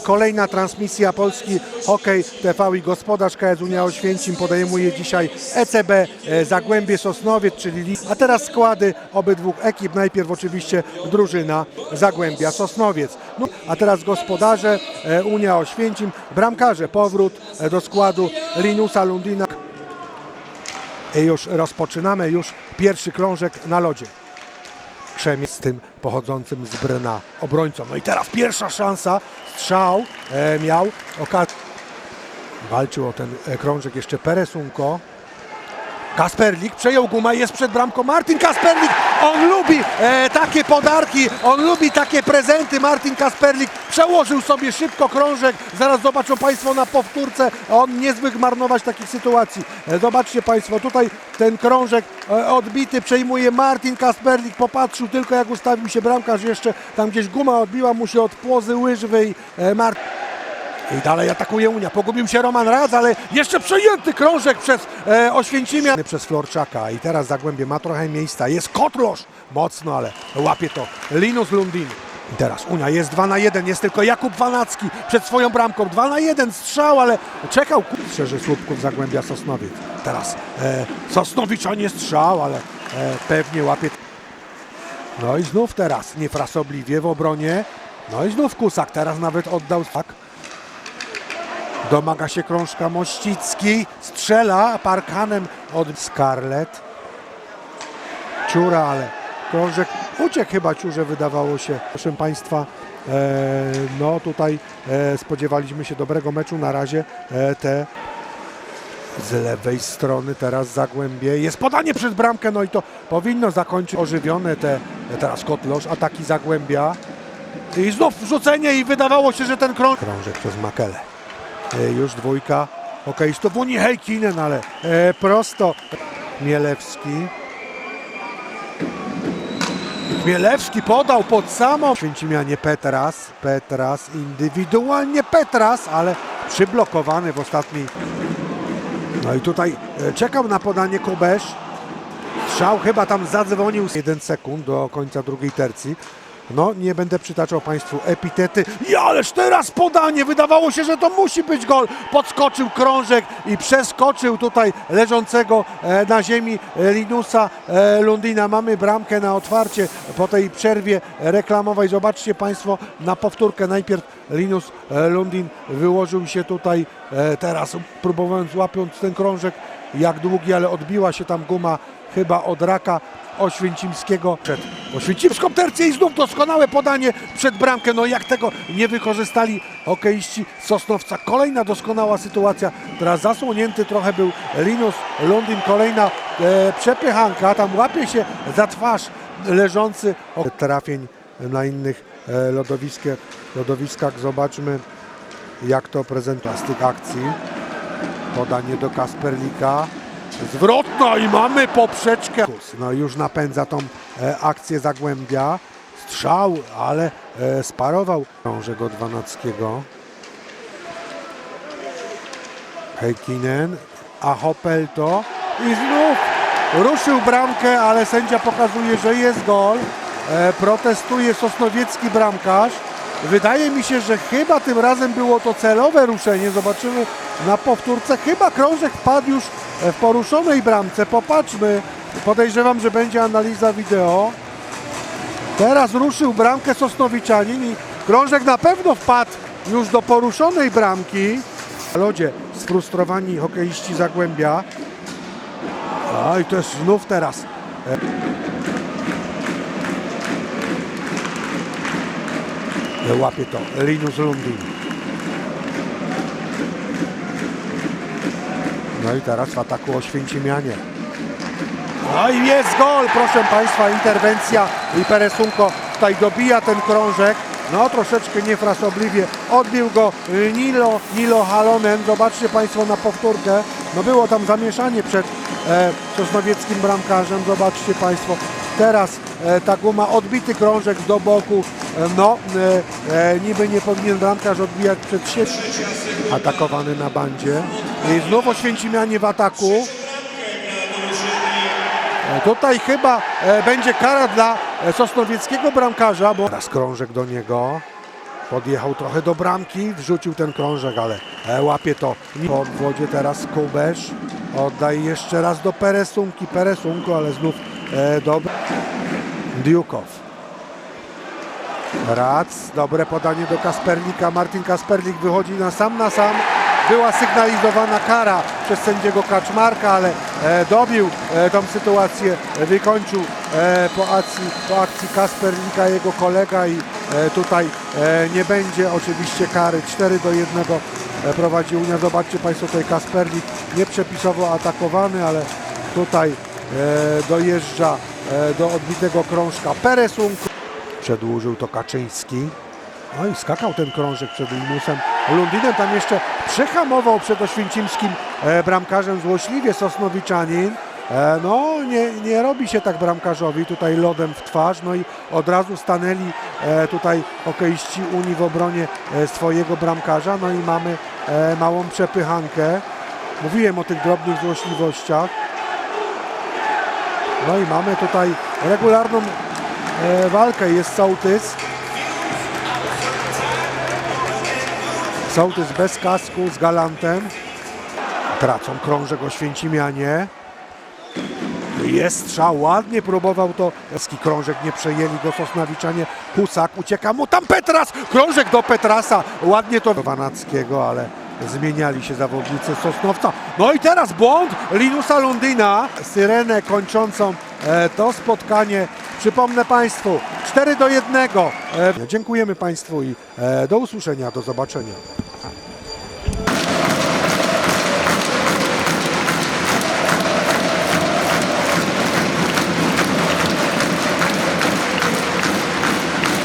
Kolejna transmisja Polski Hokej TV i gospodarz KS Unia Oświęcim podejmuje dzisiaj ECB e, Zagłębie Sosnowiec, czyli. A teraz składy obydwu ekip. Najpierw oczywiście drużyna Zagłębia Sosnowiec. No, a teraz gospodarze e, Unia Oświęcim, bramkarze. Powrót e, do składu Linusa Lundina. I już rozpoczynamy już pierwszy krążek na lodzie. Krzemiec z tym pochodzącym z Brna obrońcą. No i teraz pierwsza szansa, strzał e, miał okazję. Walczył o ten e, krążek jeszcze Peresunko. Kasperlik przejął gumę, jest przed bramką Martin Kasperlik. On lubi e, takie podarki, on lubi takie prezenty. Martin Kasperlik przełożył sobie szybko krążek. Zaraz zobaczą Państwo na powtórce. On niezwykle marnować takich sytuacji. E, zobaczcie Państwo, tutaj ten krążek e, odbity przejmuje Martin Kasperlik. Popatrzył tylko jak ustawił się bramkarz jeszcze. Tam gdzieś guma odbiła mu się od płozy łyżwej. E, Martin i dalej atakuje Unia. Pogubił się Roman Radz, ale jeszcze przejęty krążek przez e, Oświęcimia. Przez Florczaka. I teraz Zagłębie ma trochę miejsca. Jest Kotlosz. Mocno, ale łapie to Linus Lundin. I teraz Unia jest 2 na 1. Jest tylko Jakub Wanacki przed swoją bramką. 2 na 1 strzał, ale czekał. Szerzy słupków Zagłębia Sosnowiec. Teraz e, Sosnowicz, a nie strzał, ale e, pewnie łapie. No i znów teraz niefrasobliwie w obronie. No i znów Kusak teraz nawet oddał tak. Domaga się krążka Mościcki, strzela parkanem od Scarlett. Ciura, ale krążek uciekł chyba Ciurze wydawało się. Proszę Państwa, e, no tutaj e, spodziewaliśmy się dobrego meczu. Na razie e, te z lewej strony teraz Zagłębie. Jest podanie przed bramkę, no i to powinno zakończyć ożywione te teraz Kotlosz, ataki Zagłębia. I znów wrzucenie i wydawało się, że ten krąg... Krążek przez Makele. E, Już dwójka hokeistów Unii Heikkinen, ale e, prosto Mielewski. Mielewski podał pod samą Święcimianie Petras. Petras indywidualnie Petras, ale przyblokowany w ostatniej. No i tutaj e, czekał na podanie Kobesz. Strzał chyba tam zadzwonił 1 sekund do końca drugiej tercji. No, nie będę przytaczał Państwu epitety. I ależ teraz podanie! Wydawało się, że to musi być gol. Podskoczył krążek i przeskoczył tutaj leżącego e, na ziemi e, Linusa e, Lundina. Mamy bramkę na otwarcie po tej przerwie reklamowej. Zobaczcie Państwo na powtórkę. Najpierw Linus Lundin wyłożył się tutaj teraz, próbując łapiąc ten krążek jak długi, ale odbiła się tam guma chyba od raka Oświęcimskiego przed Oświęcimską tercję i znów doskonałe podanie przed bramkę. No jak tego nie wykorzystali hokeiści Sosnowca. Kolejna doskonała sytuacja. Teraz zasłonięty trochę był Linus Lundin. Kolejna e, przepychanka. Tam łapie się za twarz leżący o, trafień na innych e, lodowiskach. lodowiskach. Zobaczmy jak to prezentuje z tych akcji. Podanie do Kasperlika. Zwrotna i mamy poprzeczkę. No już napędza tą e, akcję Zagłębia. Strzał, ale e, sparował krążek od Wanackiego. Heikkinen, a Hopelto i znów ruszył bramkę, ale sędzia pokazuje, że jest gol. E, protestuje sosnowiecki bramkarz. Wydaje mi się, że chyba tym razem było to celowe ruszenie. Zobaczymy na powtórce. Chyba krążek wpadł już w poruszonej bramce. Popatrzmy. Podejrzewam, że będzie analiza wideo. Teraz ruszył bramkę Sosnowiczanin i krążek na pewno wpadł już do poruszonej bramki. Lodzie sfrustrowani hokeiści Zagłębia. A i to jest znów teraz. Łapie to Linus Lundin. No i teraz w ataku Oświęcimianie. No i jest gol, proszę Państwa, interwencja i Peresunko tutaj dobija ten krążek. No troszeczkę niefrasobliwie odbił go Nilo, Nilo Halonen. Zobaczcie Państwo na powtórkę. No było tam zamieszanie przed e, sosnowieckim bramkarzem. Zobaczcie Państwo. Teraz e, ta guma, odbity krążek do boku. E, no, e, niby nie powinien bramkarz odbijać przed siebie. Atakowany na bandzie. I znów Oświęcimianie w ataku. Tutaj chyba będzie kara dla sosnowieckiego bramkarza, bo teraz krążek do niego. Podjechał trochę do bramki, wrzucił ten krążek, ale łapie to. Po wodzie teraz Kubesz. Oddaj jeszcze raz do Peresunki. Peresunko, ale znów e, dobry. Diukow. Rac, dobre podanie do Kasperlika. Martin Kasperlik wychodzi na sam na sam. Była sygnalizowana kara przez sędziego Kaczmarka, ale e, dobił e, tą sytuację, wykończył e, po, akcji, po akcji Kasperlika jego kolega i e, tutaj e, nie będzie oczywiście kary. 4 do 1 e, prowadzi Unia. Zobaczcie Państwo tutaj Kasperlik nieprzepisowo atakowany, ale tutaj dojeżdża e, do odbitego krążka Peresunku. Przedłużył to Kaczyński. No i skakał ten krążek przed Linusem. Lundinem tam jeszcze przyhamował przed oświęcimskim e, bramkarzem złośliwie Sosnowiczanin. E, no nie, nie robi się tak bramkarzowi tutaj lodem w twarz. No i od razu stanęli e, tutaj hokeiści Unii w obronie e, swojego bramkarza. No i mamy e, małą przepychankę. Mówiłem o tych drobnych złośliwościach. No i mamy tutaj regularną e, walkę. Jest Sołtys. Sołtys bez kasku z Galantem. Tracą krążek Oświęcimianie. Jest strzał, ładnie próbował to. Eski krążek nie przejęli go Sosnawiczanie. Husak ucieka mu tam Petras. Krążek do Petrasa. Ładnie to Wanackiego, ale zmieniali się zawodnicy Sosnowca. No i teraz błąd Linusa Londyna. Syrenę kończącą e, to spotkanie. Przypomnę Państwu 4 do 1. E, dziękujemy Państwu i e, do usłyszenia, do zobaczenia.